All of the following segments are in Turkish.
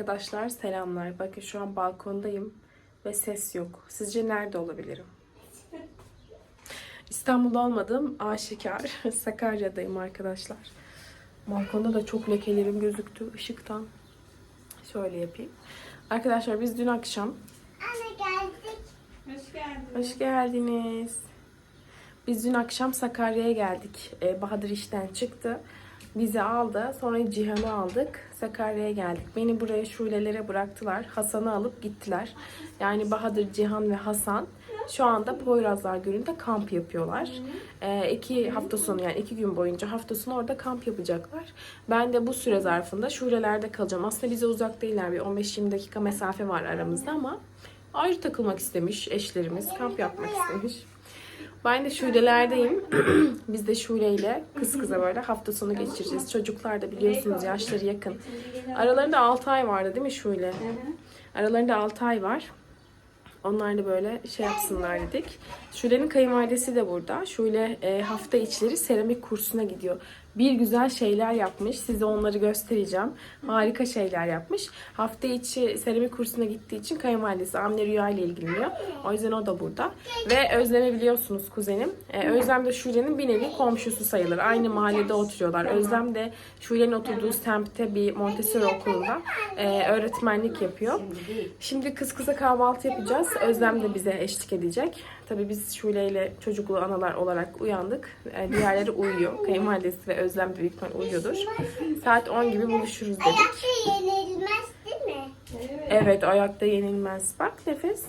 Arkadaşlar selamlar. Bakın şu an balkondayım ve ses yok. Sizce nerede olabilirim? İstanbul'da olmadım. Aşikar. Sakarya'dayım arkadaşlar. Balkonda da çok lekelerim gözüktü ışıktan. Şöyle yapayım. Arkadaşlar biz dün akşam Anne geldik. Hoş geldin. Hoş geldiniz. Biz dün akşam Sakarya'ya geldik. Ee, Bahadır işten çıktı. Bizi aldı. Sonra Cihan'ı aldık. Sakarya'ya geldik. Beni buraya şulelere bıraktılar. Hasan'ı alıp gittiler. Yani Bahadır, Cihan ve Hasan şu anda Poyrazlar Gölü'nde kamp yapıyorlar. Ee, iki hafta sonu yani iki gün boyunca hafta sonu orada kamp yapacaklar. Ben de bu süre zarfında şulelerde kalacağım. Aslında bize uzak değiller. Bir 15-20 dakika mesafe var aramızda ama ayrı takılmak istemiş eşlerimiz. Kamp yapmak istemiş. Ben de Şule'lerdeyim. Biz de Şule ile kız kıza böyle hafta sonu geçireceğiz. Çocuklar da biliyorsunuz yaşları yakın. Aralarında 6 ay vardı değil mi Şule? Aralarında 6 ay var. Onlar da böyle şey yapsınlar dedik. Şule'nin kayınvalidesi de burada. Şule e, hafta içleri seramik kursuna gidiyor. Bir güzel şeyler yapmış. Size onları göstereceğim. Harika şeyler yapmış. Hafta içi seramik kursuna gittiği için kayınvalidesi Amine Rüya ile ilgileniyor. O yüzden o da burada. Ve Özlem'i biliyorsunuz kuzenim. E, Özlem de Şule'nin bir nevi komşusu sayılır. Aynı mahallede oturuyorlar. Özlem de Şule'nin oturduğu semtte bir Montessori okulunda e, öğretmenlik yapıyor. Şimdi kız kıza kahvaltı yapacağız. Özlem de bize eşlik edecek. Tabii biz Şule ile çocuklu analar olarak uyandık. E, diğerleri uyuyor. Kayınvalidesi ve Özlem de büyük ihtimal uyuyordur. Saat 10 gibi buluşuruz dedik. Ayakta yenilmez değil mi? Evet ayakta yenilmez. Bak nefes.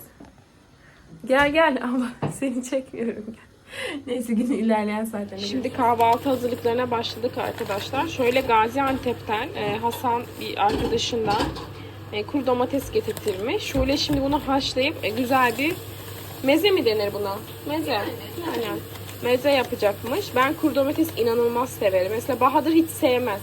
Gel gel ama seni çekmiyorum. Gel. Neyse günün ilerleyen saatlerinde. Şimdi kahvaltı hazırlıklarına başladık arkadaşlar. Şöyle Gaziantep'ten e, Hasan bir arkadaşından e, kuru domates getirtirmiş. Şöyle şimdi bunu haşlayıp e, güzel bir meze mi denir buna? Meze. Aynen. Meze yapacakmış. Ben kuru domates inanılmaz severim. Mesela Bahadır hiç sevmez.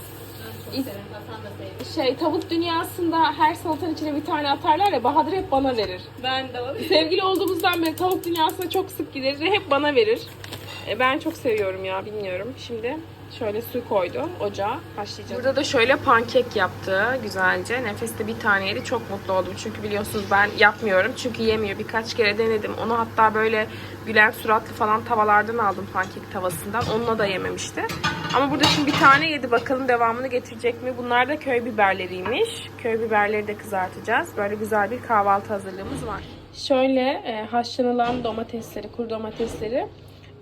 Şey tavuk dünyasında her salatanın içine bir tane atarlar ya Bahadır hep bana verir. Ben de var. Sevgili olduğumuzdan beri tavuk dünyasına çok sık gideriz ve hep bana verir. E, ben çok seviyorum ya bilmiyorum. Şimdi şöyle su koydu ocağa haşlayacağız. Burada da şöyle pankek yaptı güzelce. Nefes de bir tane yedi. Çok mutlu oldum. Çünkü biliyorsunuz ben yapmıyorum. Çünkü yemiyor. Birkaç kere denedim. Onu hatta böyle gülen suratlı falan tavalardan aldım pankek tavasından. Onunla da yememişti. Ama burada şimdi bir tane yedi. Bakalım devamını getirecek mi? Bunlar da köy biberleriymiş. Köy biberleri de kızartacağız. Böyle güzel bir kahvaltı hazırlığımız var. Şöyle e, haşlanılan domatesleri, kuru domatesleri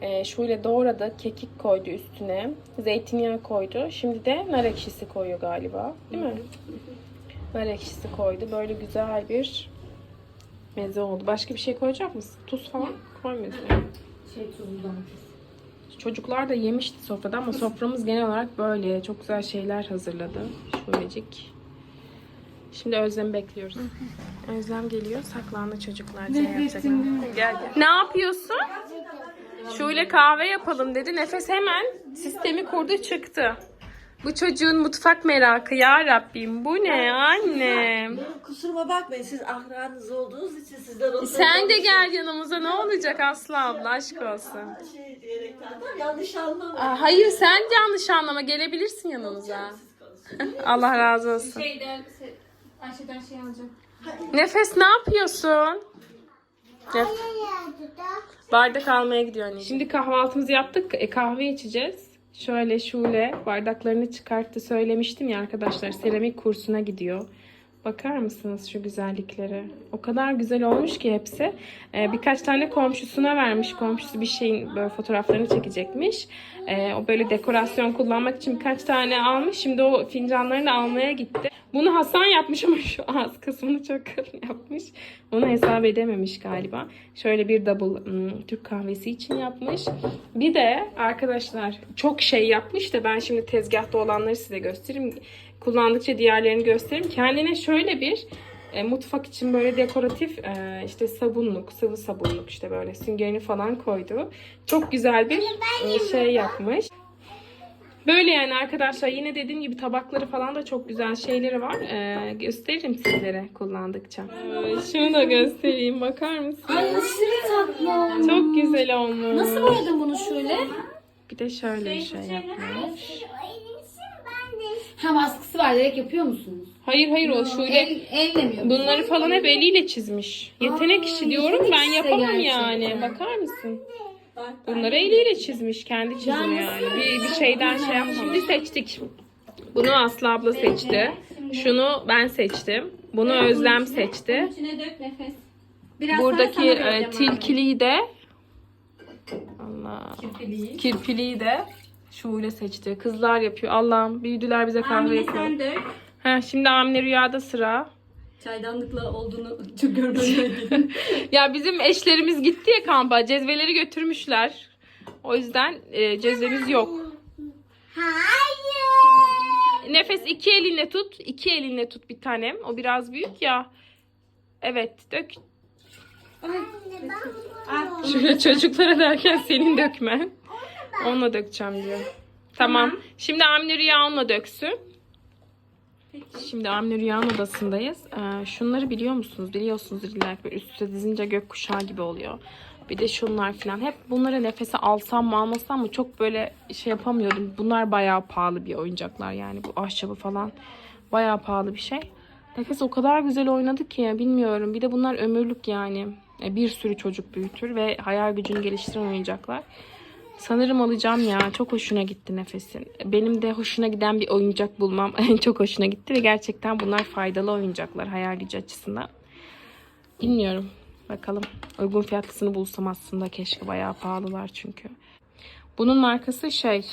e, şöyle doğradı. Kekik koydu üstüne. Zeytinyağı koydu. Şimdi de nar ekşisi koyuyor galiba. Değil mi? Nar ekşisi koydu. Böyle güzel bir meze oldu. Başka bir şey koyacak mısın? Tuz falan koymuyorsun. Şey tuzlu domates. Çocuklar da yemişti sofrada ama soframız genel olarak böyle. Çok güzel şeyler hazırladı. Şöylecik. Şimdi Özlem'i bekliyoruz. Özlem geliyor. Saklandı çocuklar. Şey. Gel gel. Ne yapıyorsun? Şöyle kahve yapalım dedi. Nefes hemen sistemi kurdu çıktı. Bu çocuğun mutfak merakı ya Rabbim. Bu ne annem? Kusuruma bakmayın siz ahranız olduğunuz için sizden onları Sen de gel yanımıza ne olacak Aslı abla aşk olsun. şey diyerekten de yanlış anlamayın. Aa, hayır sen yanlış anlama gelebilirsin yanımıza. Allah razı olsun. Şeyden, Ayşe'den şey alacağım. Nefes ne yapıyorsun? Da? Bardak almaya gidiyor anne. Şimdi kahvaltımızı yaptık. E, kahve içeceğiz. Şöyle şule bardaklarını çıkarttı. Söylemiştim ya arkadaşlar seramik kursuna gidiyor. Bakar mısınız şu güzelliklere? O kadar güzel olmuş ki hepsi. E, birkaç tane komşusuna vermiş. Komşusu bir şeyin böyle fotoğraflarını çekecekmiş. E, o böyle dekorasyon kullanmak için birkaç tane almış. Şimdi o fincanlarını almaya gitti. Bunu Hasan yapmış ama şu ağız kısmını çok yapmış. Onu hesap edememiş galiba. Şöyle bir double hmm, Türk kahvesi için yapmış. Bir de arkadaşlar çok şey yapmış da ben şimdi tezgahta olanları size göstereyim. Kullandıkça diğerlerini göstereyim. Kendine şöyle bir e, mutfak için böyle dekoratif e, işte sabunluk, sıvı sabunluk işte böyle süngerini falan koydu. Çok güzel bir e, şey yapmış. Böyle yani arkadaşlar yine dediğim gibi tabakları falan da çok güzel şeyleri var. Ee, gösteririm sizlere kullandıkça. Ee, şunu da göstereyim bakar mısın? Ay aşırı tatlı. Çok güzel olmuş. Nasıl boyadın bunu şöyle? Bir de şöyle bir şey yapmış. O elimisin ben de. Ha baskısı var direkt yapıyor musunuz? Hayır hayır o şöyle El, elle mi yapıyor? bunları falan hep eliyle çizmiş. Yetenek işi diyorum ben yetenek işte yapamam gerçekten. yani. Bakar mısın? Bunları eliyle çizmiş. Kendi çizimi yani. Bir, bir şeyden şey yapmamış. Şimdi seçtik. Bunu Aslı abla seçti. Şunu ben seçtim. Bunu Özlem seçti. İçine dök nefes. Biraz Buradaki e, tilkiliyi de Allah. Kirpiliği. Kirpiliyi de Şule seçti. Kızlar yapıyor. Allah'ım büyüdüler bize kahve Amine yapıyor. sen dök. Ha, şimdi Amine Rüya'da sıra. Çaydanlıkla olduğunu çok görmedim. Ya bizim eşlerimiz gitti ya kampa. Cezveleri götürmüşler. O yüzden e, cezvemiz yok. Hayır. Nefes iki elinle tut. iki elinle tut bir tanem. O biraz büyük ya. Evet dök. Anne ben Şöyle çocuklara derken senin dökmen. Onunla dökeceğim diyor. Tamam. Şimdi Amine Rüya onunla döksün. Şimdi Amine Rüya'nın odasındayız. Ee, şunları biliyor musunuz? Biliyorsunuz illa böyle üst üste dizince gökkuşağı gibi oluyor. Bir de şunlar falan. Hep bunları nefese alsam mı almasam mı çok böyle şey yapamıyordum. Bunlar bayağı pahalı bir oyuncaklar yani. Bu ahşabı falan bayağı pahalı bir şey. Nefes o kadar güzel oynadı ki bilmiyorum. Bir de bunlar ömürlük yani. E, Bir sürü çocuk büyütür ve hayal gücünü geliştiren oyuncaklar. Sanırım alacağım ya. Çok hoşuna gitti Nefes'in. Benim de hoşuna giden bir oyuncak bulmam çok hoşuna gitti ve gerçekten bunlar faydalı oyuncaklar hayal gücü açısından. Bilmiyorum. Bakalım. Uygun fiyatlısını bulsam aslında keşke. Bayağı pahalılar çünkü. Bunun markası şey.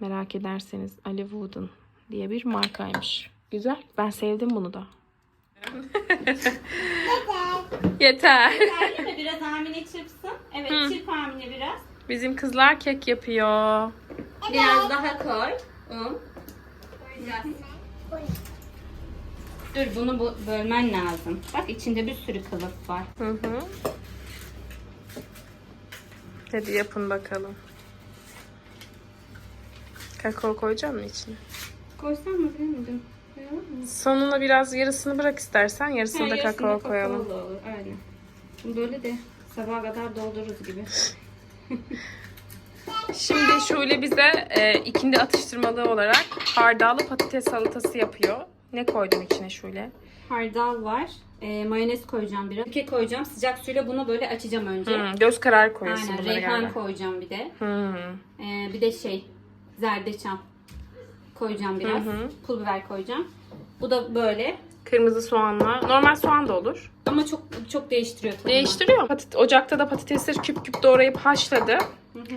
Merak ederseniz Ali Wooden diye bir markaymış. Güzel. Ben sevdim bunu da. Yeter. Yeterli mi? Biraz Amine çırpsın. Evet Hı. çırp Amine biraz. Bizim kızlar kek yapıyor. Biraz daha koy. Un. Biraz. Dur bunu bu- bölmen lazım. Bak içinde bir sürü kılıf var. Hı hı. Hadi yapın bakalım. Kakao koyacak mısın içine? Koysam mı bilemedim. Sonuna biraz yarısını bırak istersen. Yarısını Ha, da yarısını kakao da koyalım. olur. Aynen. Böyle de sabaha kadar doldururuz gibi. Şimdi şöyle bize e, ikindi atıştırmalığı olarak hardallı patates salatası yapıyor. Ne koydun içine şöyle? Hardal var. E, mayonez koyacağım biraz. Kek koyacağım. Sıcak suyla bunu böyle açacağım önce. Hmm, göz kararı koyuyorsun Aynen. Reyhan galiba. koyacağım bir de. Hmm. E, bir de şey zerdeçal koyacağım biraz. Hı hı. Pul biber koyacağım. Bu da böyle. Kırmızı soğanla. Normal soğan da olur. Ama çok çok değiştiriyor tadını. Değiştiriyor. Patat Ocakta da patatesleri küp küp doğrayıp haşladı. Hı hı.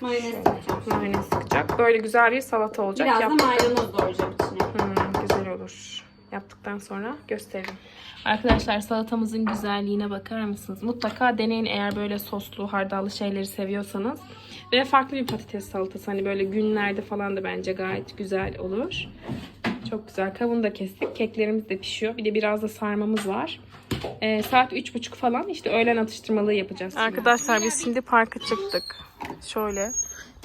Mayonez koyacağım. Mayonez sıkacak. Böyle güzel bir salata olacak. Biraz Yap- da maydanoz doğrayacağım içine. Hmm, güzel olur. Yaptıktan sonra gösteririm. Arkadaşlar salatamızın güzelliğine bakar mısınız? Mutlaka deneyin eğer böyle soslu, hardallı şeyleri seviyorsanız. Ve farklı bir patates salatası. Hani böyle günlerde falan da bence gayet güzel olur. Çok güzel. Kavunu da kestik. Keklerimiz de pişiyor. Bir de biraz da sarmamız var. Ee, saat üç buçuk falan işte öğlen atıştırmalığı yapacağız. Arkadaşlar biz şimdi parka çıktık. Şöyle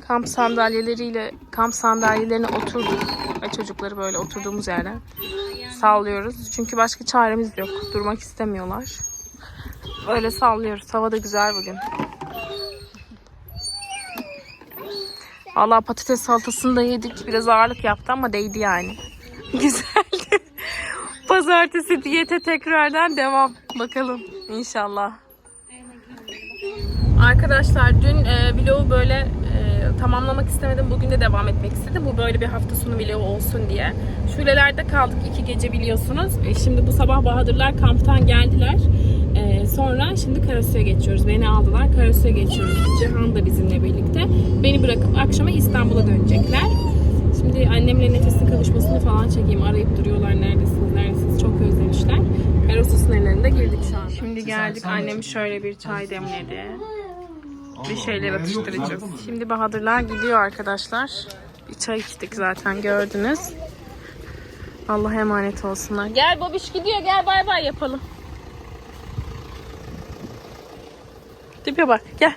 kamp sandalyeleriyle kamp sandalyelerine oturduk. Ve çocukları böyle oturduğumuz yerden sallıyoruz. Çünkü başka çaremiz yok. Durmak istemiyorlar. Böyle sallıyoruz. Hava da güzel bugün. Allah patates salatasını da yedik. Biraz ağırlık yaptı ama değdi yani. Güzeldi. Pazartesi diyete tekrardan devam. Bakalım inşallah. Arkadaşlar dün e, vlogu böyle e, tamamlamak istemedim. Bugün de devam etmek istedim. Bu böyle bir hafta sonu vlogu olsun diye. Şulelerde kaldık iki gece biliyorsunuz. E, şimdi bu sabah Bahadırlar kamptan geldiler. E, sonra şimdi Karasu'ya geçiyoruz. Beni aldılar. Karasu'ya geçiyoruz. Cihan da bizimle birlikte. Beni bırakıp akşama İstanbul'a dönecekler. Şimdi annemle nefesin kavuşmasını falan çekeyim. Arayıp duruyorlar neredesiniz, neredesiniz. Çok özlemişler. Karasu sınırlarında girdik şu an. Şimdi geldik. Annem şöyle bir çay demledi. Bir şeyler atıştıracağız. Şimdi Bahadırlar gidiyor arkadaşlar. Bir çay içtik zaten gördünüz. Allah'a emanet olsunlar. Gel babiş gidiyor gel bay bay yapalım. Tipe bak gel.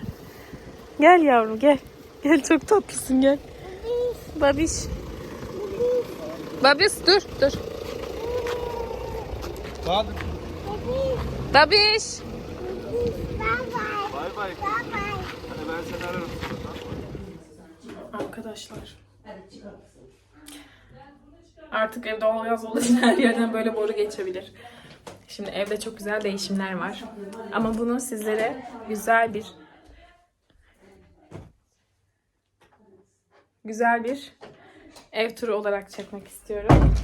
Gel yavrum gel. Gel çok tatlısın gel. Babiş. Babiş dur dur. Hadi. Babiş. Bay bay. Hadi ben seni ararım. Arkadaşlar. Artık ev doğalgaz olduğu için her yerden böyle boru geçebilir. Şimdi evde çok güzel değişimler var. Ama bunu sizlere güzel bir güzel bir ev turu olarak çekmek istiyorum.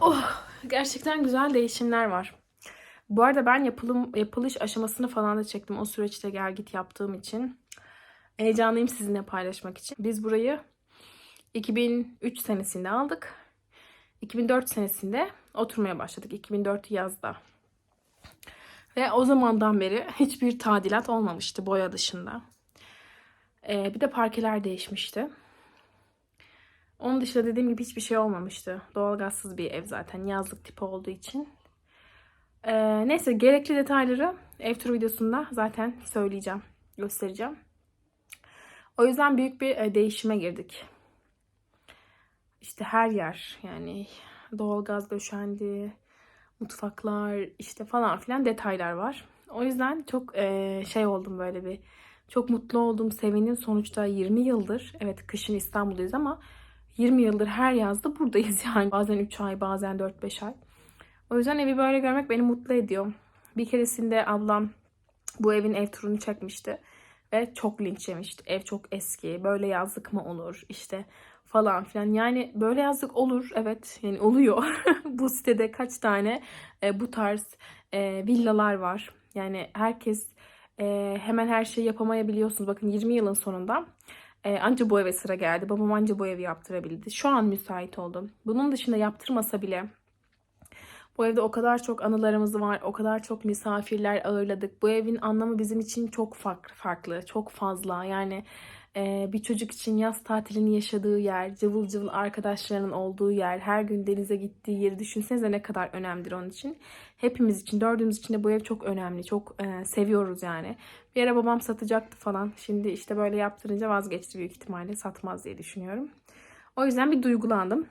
Oh, gerçekten güzel değişimler var. Bu arada ben yapılım yapılış aşamasını falan da çektim o süreçte gel git yaptığım için. Heyecanlıyım sizinle paylaşmak için. Biz burayı 2003 senesinde aldık. 2004 senesinde oturmaya başladık. 2004 yazda. Ve o zamandan beri hiçbir tadilat olmamıştı boya dışında. Ee, bir de parkeler değişmişti. Onun dışında dediğim gibi hiçbir şey olmamıştı. Doğalgazsız bir ev zaten. Yazlık tipi olduğu için. Ee, neyse gerekli detayları ev turu videosunda zaten söyleyeceğim. Göstereceğim. O yüzden büyük bir e, değişime girdik. İşte her yer yani doğalgaz döşendi, mutfaklar işte falan filan detaylar var. O yüzden çok e, şey oldum böyle bir çok mutlu oldum, sevindim. Sonuçta 20 yıldır evet kışın İstanbul'dayız ama 20 yıldır her yazda buradayız yani. Bazen 3 ay, bazen 4-5 ay. O yüzden evi böyle görmek beni mutlu ediyor. Bir keresinde ablam bu evin ev turunu çekmişti. Ve çok linç yemişti. Ev çok eski. Böyle yazlık mı olur? İşte falan filan. Yani böyle yazlık olur. Evet yani oluyor. bu sitede kaç tane e, bu tarz e, villalar var. Yani herkes e, hemen her şeyi yapamayabiliyorsunuz. Bakın 20 yılın sonunda e, anca bu eve sıra geldi. Babam anca bu evi yaptırabildi. Şu an müsait oldum. Bunun dışında yaptırmasa bile bu evde o kadar çok anılarımız var, o kadar çok misafirler ağırladık. Bu evin anlamı bizim için çok farklı, farklı çok fazla. Yani e, bir çocuk için yaz tatilini yaşadığı yer, cıvıl cıvıl arkadaşlarının olduğu yer, her gün denize gittiği yeri düşünsenize ne kadar önemlidir onun için. Hepimiz için, dördümüz için de bu ev çok önemli, çok e, seviyoruz yani. Bir ara babam satacaktı falan. Şimdi işte böyle yaptırınca vazgeçti büyük ihtimalle satmaz diye düşünüyorum. O yüzden bir duygulandım.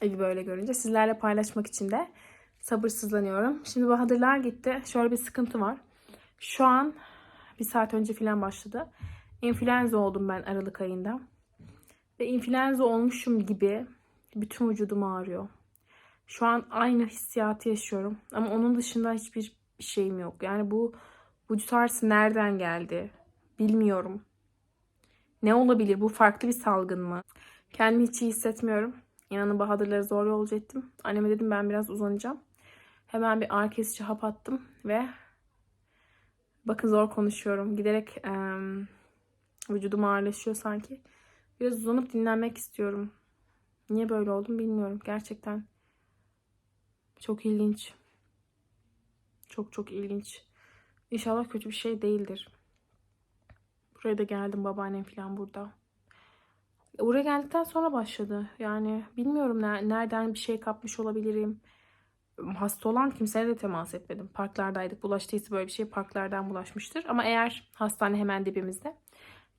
Evi böyle görünce sizlerle paylaşmak için de sabırsızlanıyorum. Şimdi Bahadırlar gitti. Şöyle bir sıkıntı var. Şu an bir saat önce falan başladı. İnfluenza oldum ben Aralık ayında. Ve influenza olmuşum gibi bütün vücudum ağrıyor. Şu an aynı hissiyatı yaşıyorum. Ama onun dışında hiçbir şeyim yok. Yani bu vücut ağrısı nereden geldi? Bilmiyorum. Ne olabilir? Bu farklı bir salgın mı? Kendimi hiç iyi hissetmiyorum. İnanın Bahadır'ları zor yolcu ettim. Anneme dedim ben biraz uzanacağım. Hemen bir ağrı kesici hap attım ve bakın zor konuşuyorum. Giderek em, vücudum ağırlaşıyor sanki. Biraz uzanıp dinlenmek istiyorum. Niye böyle oldum bilmiyorum. Gerçekten çok ilginç. Çok çok ilginç. İnşallah kötü bir şey değildir. Buraya da geldim babaannem falan burada. Oraya geldikten sonra başladı. Yani bilmiyorum ne- nereden bir şey kapmış olabilirim. Hasta olan kimseye de temas etmedim. Parklardaydık. Bulaştıysa böyle bir şey parklardan bulaşmıştır. Ama eğer hastane hemen dibimizde.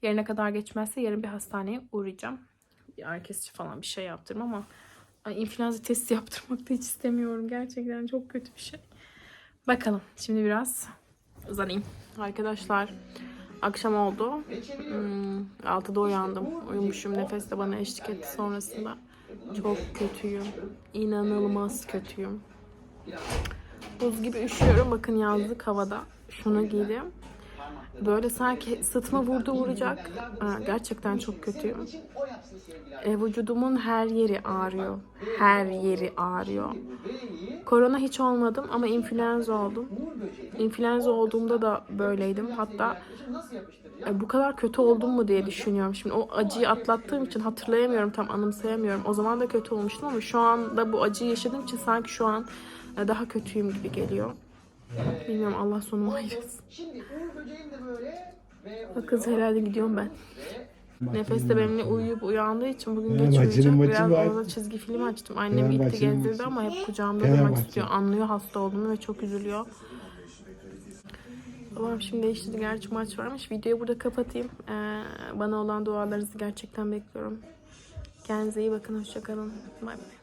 Yarına kadar geçmezse yarın bir hastaneye uğrayacağım. Bir ağrı kesici falan bir şey yaptırım ama ay, influenza testi yaptırmak da hiç istemiyorum. Gerçekten çok kötü bir şey. Bakalım. Şimdi biraz uzanayım. Arkadaşlar akşam oldu. Hmm, 6'da uyandım. Uyumuşum. Nefes de bana eşlik etti sonrasında. Çok kötüyüm. İnanılmaz kötüyüm. Buz gibi üşüyorum. Bakın yazlık havada. Şunu giydim. Böyle sanki sıtma vurdu vuracak. Aa, gerçekten çok kötüyüm. E, vücudumun her yeri ağrıyor. Her yeri ağrıyor. Korona hiç olmadım ama influenza oldum. İnfluenza olduğumda da böyleydim. Hatta e, bu kadar kötü oldum mu diye düşünüyorum. Şimdi o acıyı atlattığım için hatırlayamıyorum, tam anımsayamıyorum. O zaman da kötü olmuştum ama şu anda bu acıyı yaşadığım için sanki şu an e, daha kötüyüm gibi geliyor. Bilmiyorum Allah sonumu ayırsın. Kız herhalde gidiyorum ben. Nefes de benimle uyuyup uyandığı için bugün geç uyuyacak. maçı Biraz orada çizgi film açtım. Annem gitti gezdirdi ama hep kucağımda durmak istiyor. Anlıyor hasta olduğumu ve çok üzülüyor. Babam şimdi değiştirdi. Gerçi maç varmış. Videoyu burada kapatayım. Ee, bana olan dualarınızı gerçekten bekliyorum. Kendinize iyi bakın. Hoşçakalın. Bay bay.